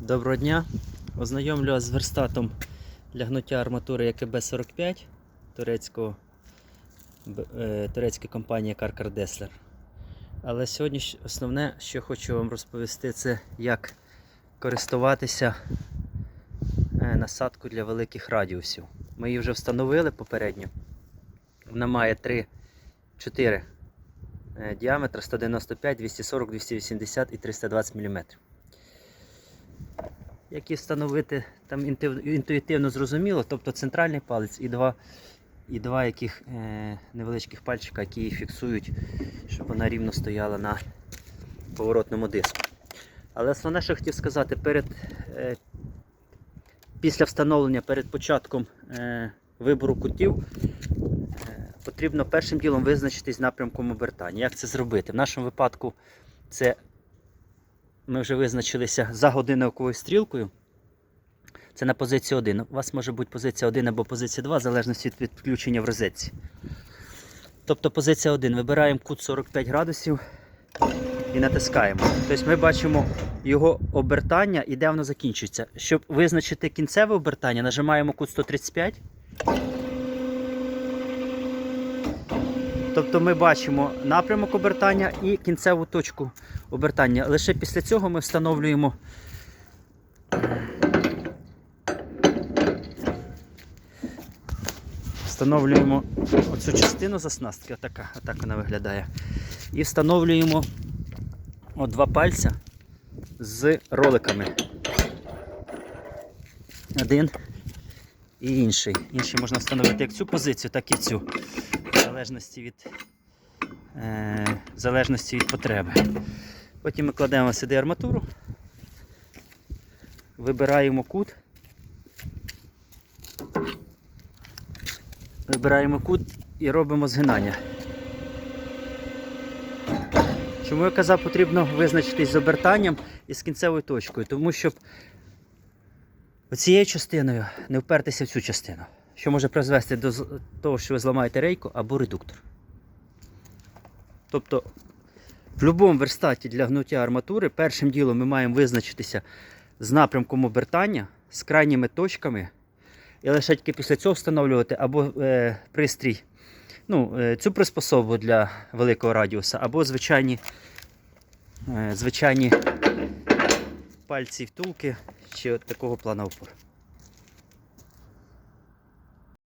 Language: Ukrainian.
Доброго дня. Ознайомлю вас з верстатом для гнуття арматури ЯКБ-45 турецького, е, турецької компанії Каркар Деслер. Але сьогодні основне, що хочу вам розповісти, це як користуватися е, насадкою для великих радіусів. Ми її вже встановили попередньо. Вона має 3, 4 е, діаметра 195, 240, 280 і 320 мм. Як її встановити, там інтуїтивно зрозуміло, тобто центральний палець і два, і два яких е, невеличких пальчика, які її фіксують, щоб вона рівно стояла на поворотному диску. Але основне, що хотів сказати, перед, е, після встановлення, перед початком е, вибору кутів, е, потрібно першим ділом визначитись напрямком обертання. Як це зробити? В нашому випадку це ми вже визначилися за годинниковою стрілкою. Це на позицію 1. У вас може бути позиція 1 або позиція 2, в залежності від підключення в розетці. Тобто позиція 1. Вибираємо кут 45 градусів і натискаємо. Тобто ми бачимо його обертання і де воно закінчується. Щоб визначити кінцеве обертання, нажимаємо кут 135. Тобто ми бачимо напрямок обертання і кінцеву точку обертання. Лише після цього ми встановлюємо встановлюємо оцю частину заснастки, отака, отак вона виглядає. І встановлюємо от два пальця з роликами. Один і інший. Інший можна встановити як цю позицію, так і цю. Залежності від, е, залежності від потреби. Потім ми кладемо сюди арматуру, вибираємо кут. Вибираємо кут і робимо згинання. Чому я казав, потрібно визначитись з обертанням і з кінцевою точкою, тому щоб оцією частиною не впертися в цю частину, що може призвести до того, що ви зламаєте рейку або редуктор. Тобто в будь-якому верстаті для гнуття арматури першим ділом ми маємо визначитися з напрямком обертання, з крайніми точками, і лише тільки після цього встановлювати або е, пристрій, ну, е, цю приспособу для великого радіуса, або звичайні, е, звичайні пальці втулки чи от такого плана опору.